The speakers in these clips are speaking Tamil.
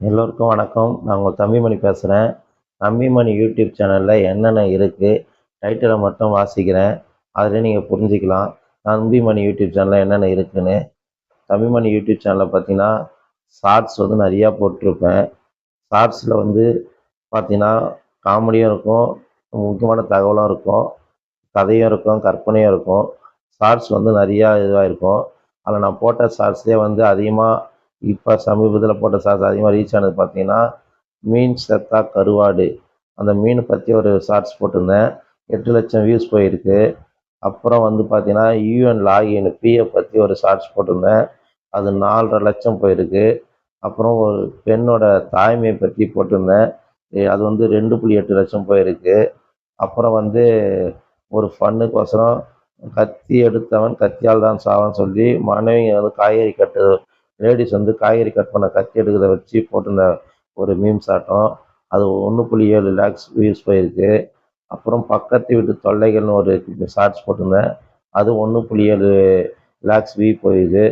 எல்லோருக்கும் வணக்கம். நான் உங்கள் தம்பிமணி பேசுகிறேன். தம்பிமணி யூடியூப் சேனலில் என்னென்ன இருக்குது டைட்டிலை மட்டும் வாசிக்கிறேன். அதில் நீங்கள் புரிஞ்சுக்கலாம். தம்பிமணி யூடியூப் சேனலில் என்னென்ன இருக்குன்னு தம்பிமணி யூடியூப் சேனலில் பார்த்தீங்கன்னா ஷார்ட்ஸ் வந்து நிறையா போட்டிருப்பேன். ஷார்ட்ஸில் வந்து பார்த்தீங்கன்னா காமெடியும் இருக்கும் முக்கியமான தகவலும் இருக்கும் கதையும் இருக்கும் கற்பனையும் இருக்கும். ஷார்ட்ஸ் வந்து நிறையா இதுவாக இருக்கும். அதில் நான் போட்ட ஷார்ட்ஸ்லேயே வந்து அதிகமாக இப்போ சமீபத்தில் போட்ட ஷார்ட்ஸ் அதிகமாக ரீச் ஆனது பார்த்தீங்கன்னா மீன் செத்தா கருவாடு. அந்த மீனை பற்றி ஒரு ஷார்ட்ஸ் போட்டிருந்தேன். எட்டு லட்சம் வியூஸ் போயிருக்கு. அப்புறம் வந்து பார்த்தீங்கன்னா யூஎன் லாகின் பிஎஃப் பற்றி ஒரு ஷார்ட்ஸ் போட்டிருந்தேன். அது நாலரை லட்சம் போயிருக்கு. அப்புறம் ஒரு பெண்ணோட தாய்மையை பற்றி போட்டிருந்தேன். அது வந்து ரெண்டு புள்ளி எட்டு லட்சம் போயிருக்கு. அப்புறம் வந்து ஒரு ஃபன்னுக்கோசரம் கத்தி எடுத்தவன் கத்தியால் தான் சாவான்னு சொல்லி மனைவி வந்து காய்கறி கட்டு லேடிஸ் வந்து காய்கறி கட் பண்ண கத்தி எடுக்கிறத வச்சு போட்டிருந்த ஒரு மீம்ஸ் ஆட்டம். அது ஒன்று புள்ளி ஏழு லேக்ஸ் வியூஸ் போயிருக்கு. அப்புறம் பக்கத்து வீட்டு தொல்லைகள்னு ஒரு ஷார்ட்ஸ் போட்டிருந்தேன். அது ஒன்று புள்ளி ஏழு லேக்ஸ் வியூ போயிருக்கு.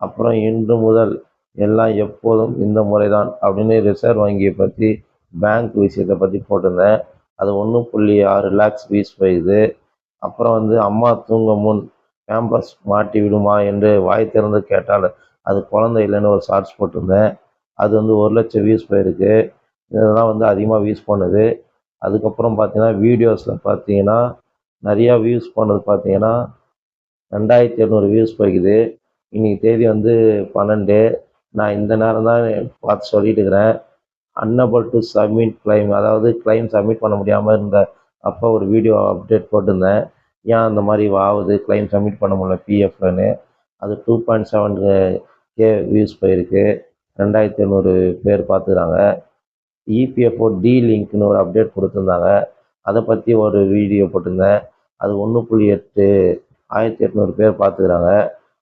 அப்புறம் இன்று முதல் எல்லாம் எப்போதும் இந்த முறை தான் அப்படின்னு ரிசர்வ் வங்கியை பற்றி பேங்க் விஷயத்தை பற்றி போட்டிருந்தேன். அது ஒன்று புள்ளி ஆறு லேக்ஸ் வியூஸ் போயிடுது அப்புறம் வந்து அம்மா தூங்கும் முன் கேம்பஸ் மாட்டி விடுமா என்று வாய் திறந்து கேட்டால் அது குழந்தை இல்லைன்னு ஒரு ஷார்ட்ஸ் போட்டிருந்தேன். அது வந்து ஒரு லட்சம் வியூஸ் போயிருக்கு. இதெல்லாம் வந்து அதிகமாக வியூஸ் பண்ணுது அதுக்கப்புறம் பார்த்தீங்கன்னா வீடியோஸில் பார்த்தீங்கன்னா நிறையா வியூஸ் பண்ணது பார்த்தீங்கன்னா ரெண்டாயிரத்தி இரநூறு வியூஸ் போய்க்குது. இன்றைக்கி தேதி வந்து பன்னெண்டு. நான் இந்த நேரம் தான் பார்த்து சொல்லிட்டு இருக்கிறேன். அன்னபிள் டு சப்மிட் கிளைம் அதாவது கிளைம் சப்மிட் பண்ண முடியாமல் இருந்த அப்போ ஒரு வீடியோ அப்டேட் போட்டிருந்தேன். ஏன் அந்த மாதிரி ஆகுது? கிளைம் சப்மிட் பண்ண முடியல பிஎஃப்லன்னு அது two point seven K views போயிருக்கு. ரெண்டாயிரத்தி ஐநூறு பேர் பார்த்துக்கிறாங்க இபிஎஃப்ஓ டி லிங்க்னு ஒரு அப்டேட் கொடுத்துருந்தாங்க. அதை பற்றி ஒரு வீடியோ போட்டிருந்தேன். அது ஒன்று புள்ளி எட்டு ஆயிரத்தி எட்நூறு பேர் பார்த்துக்கிறாங்க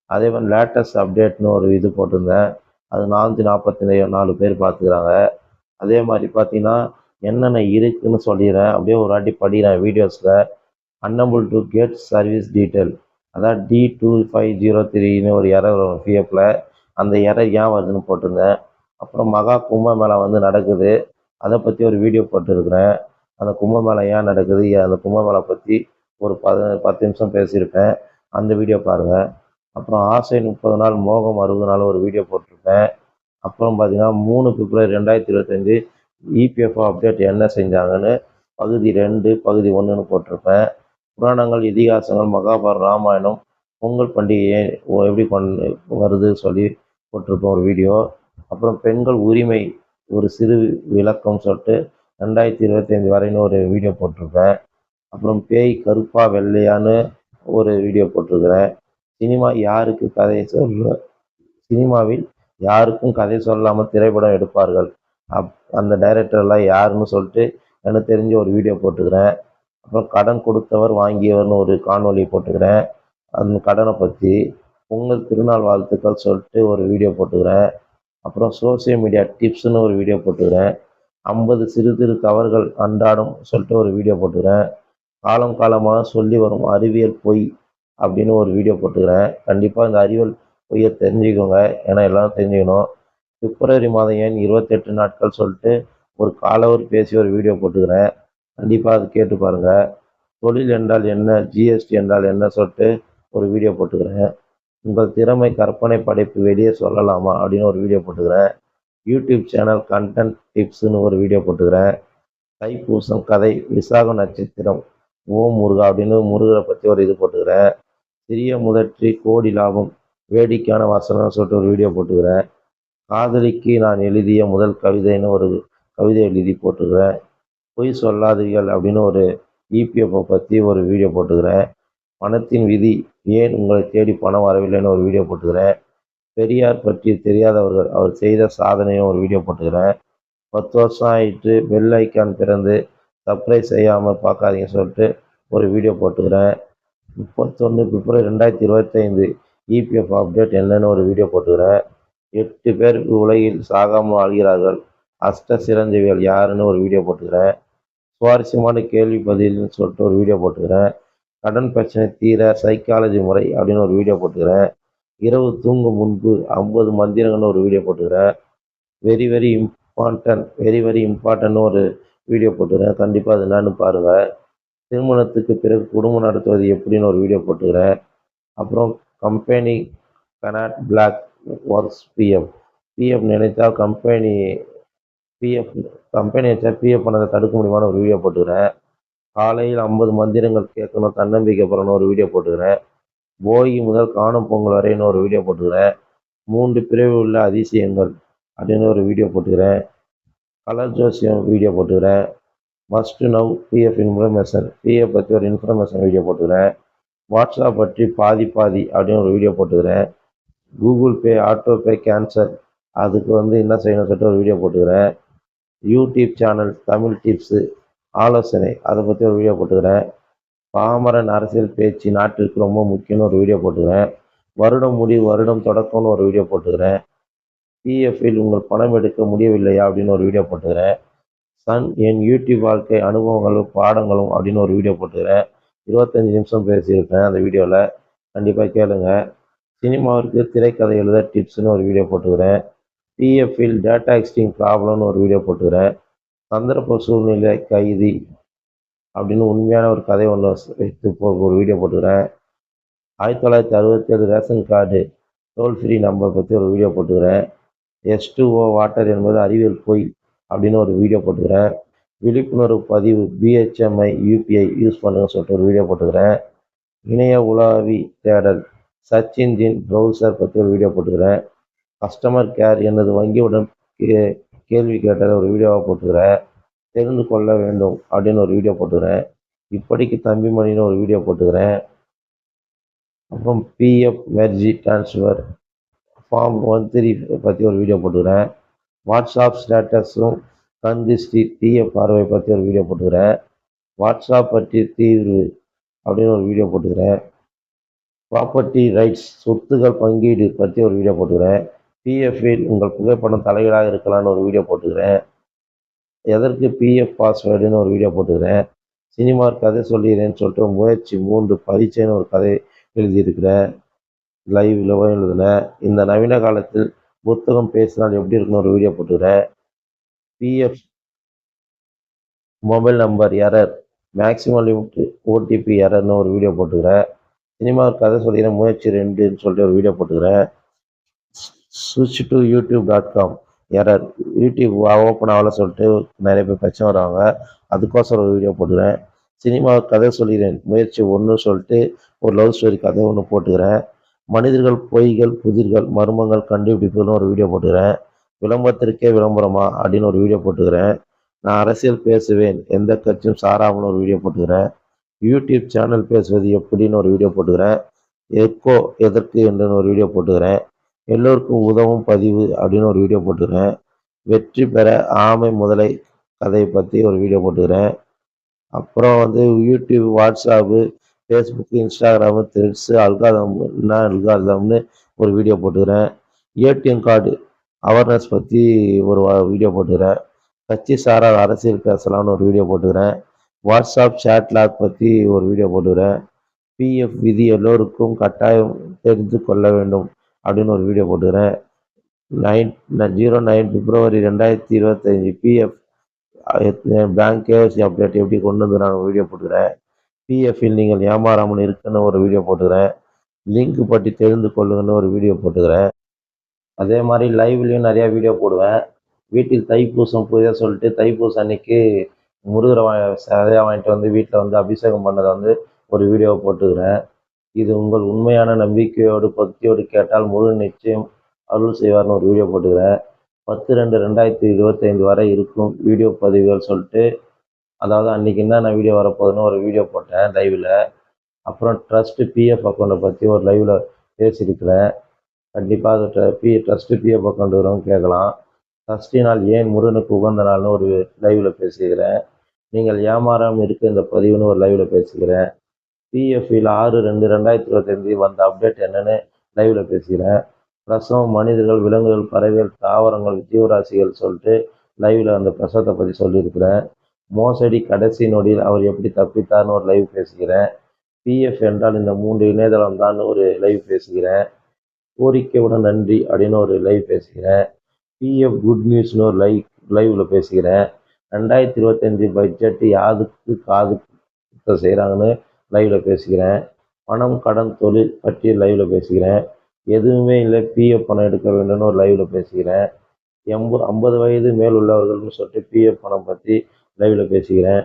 அதே மாதிரி லேட்டஸ்ட் அப்டேட்னு ஒரு இது போட்டிருந்தேன். அது நானூற்றி நாற்பத்தி நாலு பேர் பார்த்துக்கிறாங்க அதே மாதிரி பார்த்தீங்கன்னா என்னென்ன இருக்குன்னு சொல்லிடுறேன். அப்படியே ஒரு வாட்டி படிக்கிறேன் வீடியோஸில் unable to get service detail அதான் டி டூ ஃபைவ் ஜீரோ த்ரீன்னு ஒரு இரவு வரும் பிஎஃப்பில் அந்த எரர் ஏன் வருதுன்னு போட்டிருந்தேன் அப்புறம் மகா கும்பமேளா வந்து நடக்குது. அதை பற்றி ஒரு வீடியோ போட்டிருக்கிறேன். அந்த கும்பமேளா ஏன் நடக்குது? அந்த கும்பமேளா பற்றி ஒரு பத பத்து நிமிஷம் பேசியிருப்பேன். அந்த வீடியோ பாருங்கள் அப்புறம் ஆசை முப்பது நாள் மோகம் அறுபது நாள் ஒரு வீடியோ போட்டிருப்பேன். அப்புறம் பார்த்தீங்கன்னா மூணு பிப்ரவரி ரெண்டாயிரத்தி இருபத்தஞ்சி இபிஎஃப்ஓ அப்டேட் என்ன செஞ்சாங்கன்னு பகுதி ரெண்டு பகுதி ஒன்றுன்னு போட்டிருப்பேன். புராணங்கள் இதிகாசங்கள் மகாபாரத ராமாயணம் பொங்கல் பண்டிகையை எப்படி கொண்டு வருது சொல்லி போட்டிருப்போம் ஒரு வீடியோ அப்புறம் பெண்கள் உரிமை ஒரு சிறு விளக்கம் சொல்லிட்டு ரெண்டாயிரத்தி இருபத்தைந்து வரைன்னு ஒரு வீடியோ போட்டிருப்பேன். அப்புறம் பேய் கருப்பா வெள்ளையான்னு ஒரு வீடியோ போட்டிருக்கிறேன். சினிமா யாருக்கு கதை சொல்ல சினிமாவில் யாருக்கும் கதை சொல்லாமல் திரைப்படம் எடுப்பார்கள்? அப் அந்த டைரக்டர்லாம் யாருன்னு சொல்லிட்டு எனக்கு தெரிஞ்ச ஒரு வீடியோ போட்டுக்கிறேன் அப்புறம் கடன் கொடுத்தவர் வாங்கியவர்னு ஒரு காணொலி போட்டுக்கிறேன் அந்த கடனை பற்றி பொங்கல் திருநாள் வாழ்த்துக்கள் சொல்லிட்டு ஒரு வீடியோ போட்டுக்கிறேன். அப்புறம் சோஷியல் மீடியா டிப்ஸ்னு ஒரு வீடியோ போட்டுக்கிறேன். ஐம்பது சிறு சிறு தவறுகள் அன்றாடம் சொல்லிட்டு ஒரு வீடியோ போட்டுக்கிறேன். காலம் காலமாக சொல்லி வரும் அறிவியல் பொய் அப்படின்னு ஒரு வீடியோ போட்டுக்கிறேன். கண்டிப்பாக இந்த அறிவியல் பொய்யை தெரிஞ்சுக்கோங்க. ஏன்னா எல்லாரும் தெரிஞ்சுக்கணும். பிப்ரவரி மாதம் ஏன் இருபத்தெட்டு நாட்கள் சொல்லிட்டு ஒரு காலவர் பேசி ஒரு வீடியோ போட்டுக்கிறேன். கண்டிப்பாக அது கேட்டு பாருங்கள் தொழில் என்றால் என்ன? ஜிஎஸ்டி என்றால் என்ன சொல்லிட்டு ஒரு வீடியோ போட்டுக்கிறேன். உங்கள் திறமை கற்பனை படைப்பு வெளியே சொல்லலாமா அப்படின்னு ஒரு வீடியோ போட்டுக்கிறேன். யூடியூப் சேனல் கண்டென்ட் டிப்ஸ்னு ஒரு வீடியோ போட்டுக்கிறேன். தைப்பூசம் கதை விசாக நட்சத்திரம் ஓம் முருகா அப்படின்னு முருகரை பற்றி ஒரு இது போட்டுக்கிறேன். சிறிய முதற்றி கோடி லாபம் வேடிக்கையான வசனம்னு சொல்லிட்டு ஒரு வீடியோ போட்டுக்கிறேன். காதலிக்கு நான் எழுதிய முதல் கவிதைன்னு ஒரு கவிதை எழுதி போட்டுக்கிறேன். பொய் சொல்லாதீர்கள் அப்படின்னு ஒரு இபிஎஃப்ஓ பற்றி ஒரு வீடியோ போட்டுக்கிறேன். பணத்தின் விதி. ஏன் உங்களை தேடி பணம் வரவில்லைன்னு ஒரு வீடியோ போட்டுக்கிறேன். பெரியார் பற்றி தெரியாதவர்கள் அவர் செய்த சாதனையும் ஒரு வீடியோ போட்டுக்கிறேன். பத்து வருஷம் ஆயிட்டு பெல் ஐக்கான் பிறந்து சப்ஸ்கிரைப் செய்யாமல் பார்க்காதீங்கன்னு சொல்லிட்டு ஒரு வீடியோ போட்டுக்கிறேன். முப்பத்தொன்று பிப்ரவரி ரெண்டாயிரத்தி இருபத்தைந்து இபிஎஃப் அப்டேட் என்னன்னு ஒரு வீடியோ போட்டுக்கிறேன். எட்டு பேர் உலகில் சாகாமல் வாழ்கிறார்கள். அஷ்ட சிரஞ்சீவிகள் யாருன்னு ஒரு வீடியோ போட்டுக்கிறேன். சுவாரஸ்யமான கேள்வி பதில்னு சொல்லிட்டு ஒரு வீடியோ போட்டுக்கிறேன். கடன் பிரச்சனை தீர சைக்காலஜி முறை அப்படின்னு ஒரு வீடியோ போட்டுக்கிறேன். இரவு தூங்கும் முன்பு ஐம்பது மந்திரங்கள்னு ஒரு வீடியோ போட்டுக்கிறேன். Very very important very very இம்பார்ட்டன்ட்னு ஒரு வீடியோ போட்டுக்கிறேன். கண்டிப்பாக அது என்னன்னு பாருங்கள் திருமணத்துக்கு பிறகு குடும்பம் நடத்துவது எப்படின்னு ஒரு வீடியோ போட்டுக்கிறேன். அப்புறம் company cannot block works PF PF நினைத்தால் கம்பெனி பிஎஃப் கம்பெனி வச்சா பிஎஃப் பண்ணதை தடுக்க முடியுமான்னு ஒரு வீடியோ போட்டுக்கிறேன். காலையில் ஐம்பது மந்திரங்கள் கேட்கணும் தன்னம்பிக்கை பெறணும் ஒரு வீடியோ போட்டுக்கிறேன். போகி முதல் காணும் பொங்கல் வரைன்னு ஒரு வீடியோ போட்டுக்கிறேன். மூன்று பிரிவு உள்ள அதிசயங்கள் அப்படின்னு ஒரு வீடியோ போட்டுக்கிறேன். கலர் ஜோசியம் வீடியோ போட்டுக்கிறேன். Must now PF information PF பற்றி ஒரு இன்ஃபர்மேஷன் வீடியோ போட்டுக்கிறேன். வாட்ஸ்அப் பற்றி பாதி பாதி அப்படின்னு ஒரு வீடியோ போட்டுக்கிறேன். Google Pay auto pay cancel அதுக்கு வந்து என்ன செய்யணும்னு சொல்லிட்டு ஒரு வீடியோ போட்டுக்கிறேன். யூடியூப் சேனல் தமிழ் டிப்ஸு ஆலோசனை. அதை பற்றி ஒரு வீடியோ போட்டுக்கிறேன். பாமரன் அரசியல் பேச்சு நாட்டிற்கு ரொம்ப முக்கியம்னு ஒரு வீடியோ போட்டுக்கிறேன். வருடம் முடிவு வருடம் தொடக்கம்னு ஒரு வீடியோ போட்டுக்கிறேன். பிஎஃப்பில் உங்கள் பணம் எடுக்க முடியவில்லையா அப்படின்னு ஒரு வீடியோ போட்டுக்கிறேன். சன் என் யூடியூப் வாழ்க்கை அனுபவங்களும் பாடங்களும் அப்படின்னு ஒரு வீடியோ போட்டுக்கிறேன். இருபத்தஞ்சி நிமிஷம் பேசியிருக்கேன் அந்த வீடியோவில் கண்டிப்பாக கேளுங்க. சினிமாவிற்கு திரைக்கதை எழுத டிப்ஸ்னு ஒரு வீடியோ போட்டுக்கிறேன். பிஎஃப்பில் டேட்டா எக்ஸ்டிங் ப்ராப்ளம்னு ஒரு வீடியோ போட்டுக்கிறேன். சந்தர்ப்ப சூழ்நிலை கைதி அப்படின்னு உண்மையான ஒரு கதை ஒன்று வைத்து போ ஒரு வீடியோ போட்டுக்கிறேன் ஆயிரத்தி தொள்ளாயிரத்தி அறுபத்தேழு ration card toll free number பற்றி ஒரு வீடியோ போட்டுக்கிறேன் எஸ் டூ ஓ வாட்டர் என்பது அறிவியல் பொய் அப்படின்னு ஒரு வீடியோ போட்டுக்கிறேன் விழிப்புணர்வு பதிவு பிஹெச்எம்ஐ யூபிஐ யூஸ் பண்ணுங்கன்னு சொல்லிட்டு ஒரு வீடியோ போட்டுக்கிறேன் இணைய உலாவி தேடல் சர்ச் இன்ஜின் ப்ரௌசர் பற்றி ஒரு வீடியோ போட்டுக்கிறேன் கஸ்டமர் கேர் எனது வங்கியுடன் கேள்வி கேட்டதை ஒரு வீடியோவாக போட்டுக்கிறேன். தெரிந்து கொள்ள வேண்டும் அப்படின்னு ஒரு வீடியோ போட்டுக்கிறேன். இப்படிக்கு தம்பி மணின்னு ஒரு வீடியோ போட்டுக்கிறேன். அப்புறம் PF merge transfer form one three பற்றி ஒரு வீடியோ போட்டுக்கிறேன். வாட்ஸ்அப் ஸ்டேட்டஸும் கண் திருஷ்டி தீய பார்வை பற்றி ஒரு வீடியோ போட்டுக்கிறேன். வாட்ஸ்அப் பற்றி தீர்வு அப்படின்னு ஒரு வீடியோ போட்டுக்கிறேன். ப்ராப்பர்ட்டி ரைட்ஸ் சொத்துகள் பங்கீடு பற்றி ஒரு வீடியோ போட்டுக்கிறேன். பிஎஃப்பில் உங்கள் புகைப்படம் தலைவராக இருக்கலாம்னு ஒரு வீடியோ போட்டுக்கிறேன். எதற்கு பிஎஃப் பாஸ்வேர்டுன்னு ஒரு வீடியோ போட்டுக்கிறேன். சினிமா கதை சொல்லிடுறேன்னு சொல்லிட்டு முயற்சி மூன்று பரீட்சைன்னு ஒரு கதை எழுதியிருக்கிறேன். லைவ்ல எழுதினேன். இந்த நவீன காலத்தில் புத்தகம் பேசினால் எப்படி இருக்குன்னு ஒரு வீடியோ போட்டுக்கிறேன். PF mobile number error maximum limit OTP எரர்னு ஒரு வீடியோ போட்டுக்கிறேன். சினிமா கதை சொல்லிடுறேன் முயற்சி ரெண்டுன்னு சொல்லிட்டு ஒரு வீடியோ போட்டுக்கிறேன். சுவிட்ச் to YouTube dot com error YouTube open ஆகல சொல்லிட்டு நிறைய பேர் பிரச்சனை வராங்க அதுக்கோசரம் ஒரு வீடியோ போட்டுக்கிறேன். சினிமா கதை சொல்லிடுறேன் முயற்சி ஒன்று சொல்லிட்டு ஒரு லவ் ஸ்டோரி கதை ஒன்று போட்டுக்கிறேன். மனிதர்கள் பொய்கள் புதிர்கள் மர்மங்கள் கண்டுபிடிப்புன்னு ஒரு வீடியோ போட்டுக்கிறேன். விளம்பரத்திற்கே விளம்பரமா அப்படின்னு ஒரு வீடியோ போட்டுக்கிறேன். நான் அரசியல் பேசுவேன். எந்த கட்சியும் சாராமல்னு ஒரு வீடியோ போட்டுக்கிறேன். யூடியூப் சேனல் பேசுவது எப்படின்னு ஒரு வீடியோ போட்டுக்கிறேன். எக்கோ எதற்கு என்றுன்னு ஒரு வீடியோ போட்டுக்கிறேன். எல்லோருக்கும் உதவும் பதிவு அப்படின்னு ஒரு வீடியோ போட்டுக்கிறேன் வெற்றி பெற ஆமை முதலை கதையை பற்றி ஒரு வீடியோ போட்டுக்கிறேன் அப்புறம் வந்து YouTube WhatsApp Facebook Instagram Threads அல்காதம் என்ன அல்காதம்னு ஒரு வீடியோ போட்டுக்கிறேன் ஏடிஎம் கார்டு அவேர்னஸ் பற்றி ஒரு வீடியோ போட்டுக்கிறேன் கட்சி சாராத அரசியல் பேசலாம்னு ஒரு வீடியோ போட்டுக்கிறேன் வாட்ஸ்அப் சேட் லாக் பற்றி ஒரு வீடியோ போட்டுக்கிறேன் பிஎஃப் விதி எல்லோருக்கும் கட்டாயம் தெரிந்து கொள்ள வேண்டும். அப்படின்னு ஒரு வீடியோ போட்டுக்கிறேன் நைன் ஜீரோ நைன் பிப்ரவரி ரெண்டாயிரத்தி இருபத்தஞ்சி பிஎஃப் பேங்க் கேஒசி அப்டேட் எப்படி கொண்டு வந்து நான் வீடியோ போட்டுக்கிறேன் பிஎஃப்பில் நீங்கள் ஏமாறாமல் இருக்குன்னு ஒரு வீடியோ போட்டுக்கிறேன் லிங்க் பற்றி தெரிந்து கொள்ளுங்கன்னு ஒரு வீடியோ போட்டுக்கிறேன் அதே மாதிரி லைவ்லேயும் நிறையா வீடியோ போடுவேன். வீட்டில் தைப்பூசம் புதிய சொல்லிட்டு தைப்பூசம் அன்னைக்கு முருகரை வா சிலையா வாங்கிட்டு வந்து வீட்டில் வந்து அபிஷேகம் பண்ணதை வந்து ஒரு வீடியோ போட்டுக்கிறேன் இது உங்கள் உண்மையான நம்பிக்கையோடு பக்தியோடு கேட்டால் முழு நிச்சயம் அருள் செய்வார்னு ஒரு வீடியோ போட்டுக்கிறேன். பத்து ரெண்டு ரெண்டாயிரத்தி இருபத்தைந்து வரை இருக்கும் வீடியோ பதிவுகள் சொல்லிட்டு அதாவது அன்றைக்கி என்னென்ன வீடியோ வரப்போகுதுன்னு ஒரு வீடியோ போட்டேன் லைவில் அப்புறம் ட்ரஸ்ட்டு பிஎஃப் அக்கௌண்ட்டை பற்றி ஒரு லைவில் பேசியிருக்கிறேன். கண்டிப்பாக அது பி ட்ரஸ்ட்டு பிஎஃப் அக்கௌண்ட் வரும் கேட்கலாம். சஷ்டி நாள் ஏன் முருகனுக்கு உகந்த நாள்னு ஒரு லைவில் பேசிக்கிறேன் நீங்கள் ஏமாறாமல் இருக்க இந்த பதிவுன்னு ஒரு லைவில் பேசிக்கிறேன் பிஎஃப்பில் ஆறு ரெண்டு ரெண்டாயிரத்தி இருபத்தஞ்சி வந்த அப்டேட் என்னென்னு லைவில் பேசுகிறேன் பிரசவம் மனிதர்கள் விலங்குகள் பறவைகள் தாவரங்கள் ஜீவராசிகள் சொல்லிட்டு லைவில் அந்த பிரசவத்தை பற்றி சொல்லியிருக்கிறேன். மோசடி கடைசி நொடியில் அவர் எப்படி தப்பித்தார்னு ஒரு லைவ் பேசுகிறேன் பிஎஃப் என்றால் இந்த மூன்று இணையதளம் தான் ஒரு லைவ் பேசுகிறேன் கோரிக்கையுடன் நன்றி அப்படின்னு ஒரு லைவ் பேசுகிறேன் பிஎஃப் குட் நியூஸ்னு ஒரு லைவ் லைவில் பேசுகிறேன் ரெண்டாயிரத்தி இருபத்தஞ்சி பட்ஜெட் யாருக்கு காது செய்கிறாங்கன்னு லைவில் பேசிக்கிறேன். பணம் கடன் தொழில் பற்றி லைவில் பேசிக்கிறேன். எதுவுமே இல்லை. பிஎஃப் பணம் எடுக்க வேண்டும்னு ஒரு லைவில் பேசுகிறேன் எண்பது ஐம்பது வயது மேல் உள்ளவர்கள்னு சொல்லிட்டு பிஎஃப் பணம் பற்றி லைவில் பேசிக்கிறேன்.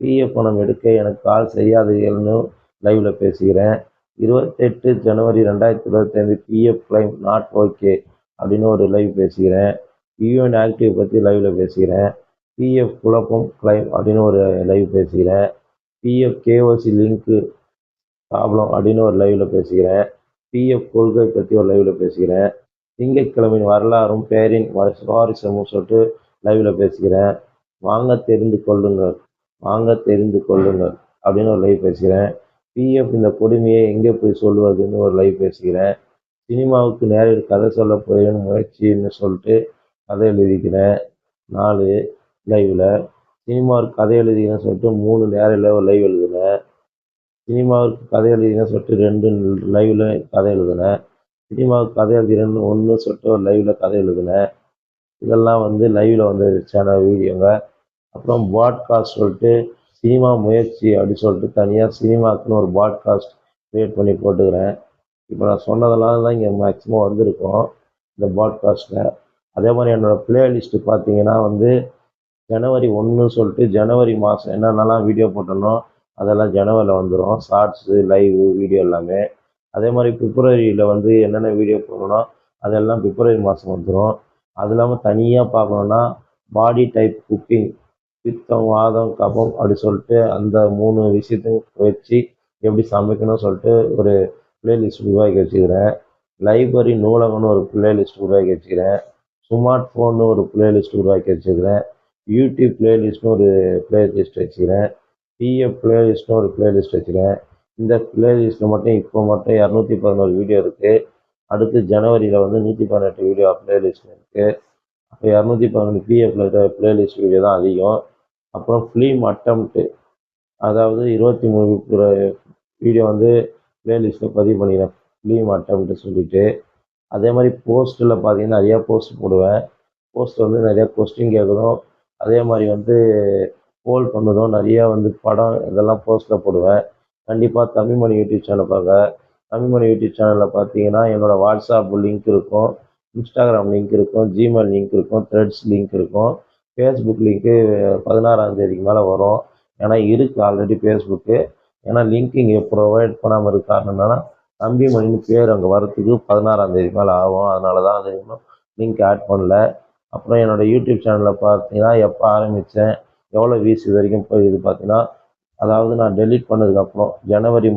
பிஎஃப் பணம் எடுக்க எனக்கு கால் செய்யாதீர்கள்னு லைவில் பேசுகிறேன் இருபத்தெட்டு ஜனவரி ரெண்டாயிரத்தி இருபத்தைந்து பிஎஃப் கிளைம் நாட் ஓகே அப்படின்னு ஒரு லைவ் பேசுகிறேன் யூஎன் ஆக்டிவ் பற்றி லைவில் பேசுகிறேன் பிஎஃப் குழப்பம் கிளைம் அப்படின்னு ஒரு லைவ் பேசுகிறேன் பிஎஃப் கேஓசி லிங்க்கு ப்ராப்ளம் அப்படின்னு ஒரு லைவில் பேசுகிறேன் பிஎஃப் கொள்கை பற்றி ஒரு லைவில் பேசுகிறேன் திங்கட்கிழமையின் வரலாறும் பேரின் வர சுவாரஸ்யமும் சொல்லிட்டு லைவில் பேசுகிறேன் வாங்க தெரிந்து கொள்ளுங்கள். வாங்க தெரிந்து கொள்ளுங்கள் அப்படின்னு ஒரு லைவ் பேசுகிறேன் பிஎஃப் இந்த கொடுமையை எங்கே போய் சொல்லுவதுன்னு ஒரு லைவ் பேசுகிறேன் சினிமாவுக்கு நேரில் கதை சொல்ல போகிறேன் முயற்சின்னு சொல்லிட்டு கதை எழுதிக்கிறேன். நாலு லைவில் சினிமாவுக்கு கதை எழுதிக்கிறேன்னு சொல்லிட்டு மூணு நேரில் ஒரு லைவ் எழுதினேன். சினிமாவுக்கு கதை எழுதிங்கன்னு சொல்லிட்டு ரெண்டு லைவில் கதை எழுதினேன். சினிமாவுக்கு கதை எழுதினு ஒன்று சொல்லிட்டு ஒரு லைவில் கதை எழுதினேன். இதெல்லாம் வந்து லைவில் வந்து சேனல் வீடியோங்க. அப்புறம் பாட்காஸ்ட் சொல்லிட்டு சினிமா முயற்சி அப்படின்னு சொல்லிட்டு தனியாக சினிமாக்குன்னு ஒரு பாட்காஸ்ட் க்ரியேட் பண்ணி போட்டுக்கிறேன். இப்போ நான் சொன்னதெல்லாம் தான் இங்கே மேக்ஸிமம் வந்திருக்கும் இந்த பாட்காஸ்ட்டில் அதே மாதிரி என்னோடய பிளேலிஸ்ட்டு பார்த்தீங்கன்னா வந்து ஜனவரி ஒன்று சொல்லிட்டு ஜனவரி மாதம் என்னென்னலாம் வீடியோ போட்டனோ அதெல்லாம் ஜனவரியில் வந்துடும் ஷார்ட்ஸு லைவு வீடியோ எல்லாமே. அதே மாதிரி பிப்ரவரியில் வந்து என்னென்ன வீடியோ போடணும் அதெல்லாம் பிப்ரவரி மாதம் வந்துடும் அது இல்லாமல் தனியாக பார்க்கணுன்னா பாடி டைப் குக்கிங் பித்தம் வாதம் கபம் அப்படி சொல்லிட்டு அந்த மூணு விஷயத்தையும் வச்சு எப்படி சமைக்கணும்னு சொல்லிட்டு ஒரு பிளேலிஸ்ட் உருவாக்கி வச்சுக்கிறேன். லைப்ரரி நூலகம்னு ஒரு பிளேலிஸ்ட் உருவாக்கி வச்சுக்கிறேன். ஸ்மார்ட் ஃபோன்னு ஒரு பிளேலிஸ்ட் உருவாக்கி வச்சுக்கிறேன். யூடியூப் பிளேலிஸ்ட்னு ஒரு பிளேலிஸ்ட் வச்சுக்கிறேன். பிஎஃப் பிளேலிஸ்ட்னு ஒரு பிளேலிஸ்ட் வச்சுக்கிறேன். இந்த பிளேலிஸ்ட்டில் மட்டும் இப்போ மட்டும் இரநூத்தி பதினோரு வீடியோ இருக்குது அடுத்து ஜனவரியில் வந்து நூற்றி பதினெட்டு வீடியோ பிளேலிஸ்ட் இருக்குது அப்போ இரநூத்தி பதினொன்று பிஎஃப்ல பிளேலிஸ்ட் வீடியோ தான் அதிகம். அப்புறம் ஃபிலிம் அட்டம்ப்ட்டு அதாவது இருபத்தி மூணு வீடியோ வந்து பிளேலிஸ்ட்டில் பதிவு பண்ணிக்கிறேன். ஃபிலிம் அட்டம்ப்ட்டு சொல்லிவிட்டு அதே மாதிரி போஸ்ட்டில் பார்த்தீங்கன்னா நிறையா போஸ்ட் போடுவேன். போஸ்ட் வந்து நிறையா கொஸ்டின் கேட்கணும். அதே மாதிரி வந்து போல் பண்ணதும் நிறையா வந்து படம் இதெல்லாம் போஸ்ட்டில் போடுவேன். கண்டிப்பாக தமிழ்மணி யூடியூப் சேனல் பாருங்க. தமிழ்மணி யூடியூப் சேனலில் பார்த்தீங்கன்னா என்னோடய வாட்ஸ்அப் லிங்க் இருக்கும் இன்ஸ்டாகிராம் லிங்க் இருக்கும் ஜிமெயில் லிங்க் இருக்கும் த்ரெட்ஸ் லிங்க் இருக்கும். ஃபேஸ்புக் லிங்க்கு பதினாறாம் தேதிக்கு மேலே வரும். ஏன்னா இருக்குது ஆல்ரெடி ஃபேஸ்புக்கு ஏன்னா லிங்க் இங்கே ப்ரொவைட் பண்ணாமல் இருக்க காரணம் என்னென்னா தம்பி மணின்னு பேர் அங்கே வரத்துக்கு பதினாறாம் தேதி மேலே ஆகும். அதனால தான் அது இன்னும் லிங்க் ஆட் பண்ணல. அப்புறம் என்னோடய யூடியூப் சேனலில் பார்த்தீங்கன்னா எப்போ ஆரம்பித்தேன் எவ்வளோ வியூஸ் இது வரைக்கும் போயிடுது பார்த்தீங்கன்னா அதாவது நான் டெலீட் பண்ணதுக்கப்புறம் ஜனவரி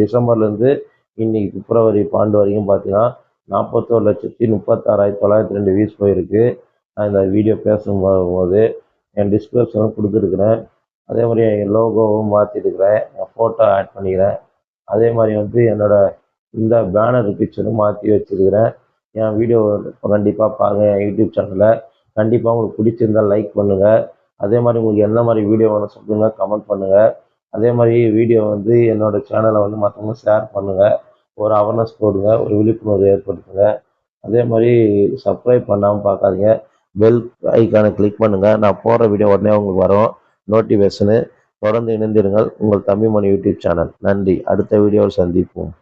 டிசம்பர்லேருந்து இன்னைக்கு பிப்ரவரி பாண்டு வரைக்கும் பார்த்தீங்கன்னா நாற்பத்தோரு லட்சத்தி முப்பத்தாறாயிரத்தி தொள்ளாயிரத்தி ரெண்டு வியூஸ் போயிருக்கு. நான் இந்த வீடியோ பேசும்போது என் டிஸ்கிரிப்ஷனும் கொடுத்துருக்குறேன். அதே மாதிரி என் லோகோவும் மாற்றிருக்கிறேன் என் ஃபோட்டோ ஆட் பண்ணிக்கிறேன். அதே மாதிரி வந்து என்னோடய இந்த பேனர் பிக்சரும் மாற்றி வச்சுருக்கிறேன். என் வீடியோ கண்டிப்பாக பாருங்கள் என் யூடியூப் சேனலில். கண்டிப்பாக உங்களுக்கு பிடிச்சிருந்தா லைக் பண்ணுங்கள் அதே மாதிரி உங்களுக்கு எந்த மாதிரி வீடியோ வேணும் சொல்லுங்க கமெண்ட் பண்ணுங்கள் அதே மாதிரி வீடியோ வந்து என்னோட சேனலை வந்து மற்றவங்க ஷேர் பண்ணுங்கள் ஒரு அவேர்னஸ் போடுங்க ஒரு விழிப்புணர்வு ஏற்படுத்துங்க. அதே மாதிரி சப்ஸ்கிரைப் பண்ணாமல் பார்க்காதீங்க. பெல் ஐக்கானை கிளிக் பண்ணுங்கள் நான் போடுற வீடியோ உடனே உங்களுக்கு வரும். நோட்டிஃபிகேஷனு தொடர்ந்து இணைந்திருங்கள். உங்கள் தமிழ்மணி யூடியூப் சேனல். நன்றி. அடுத்த வீடியோவில் சந்திப்போம்.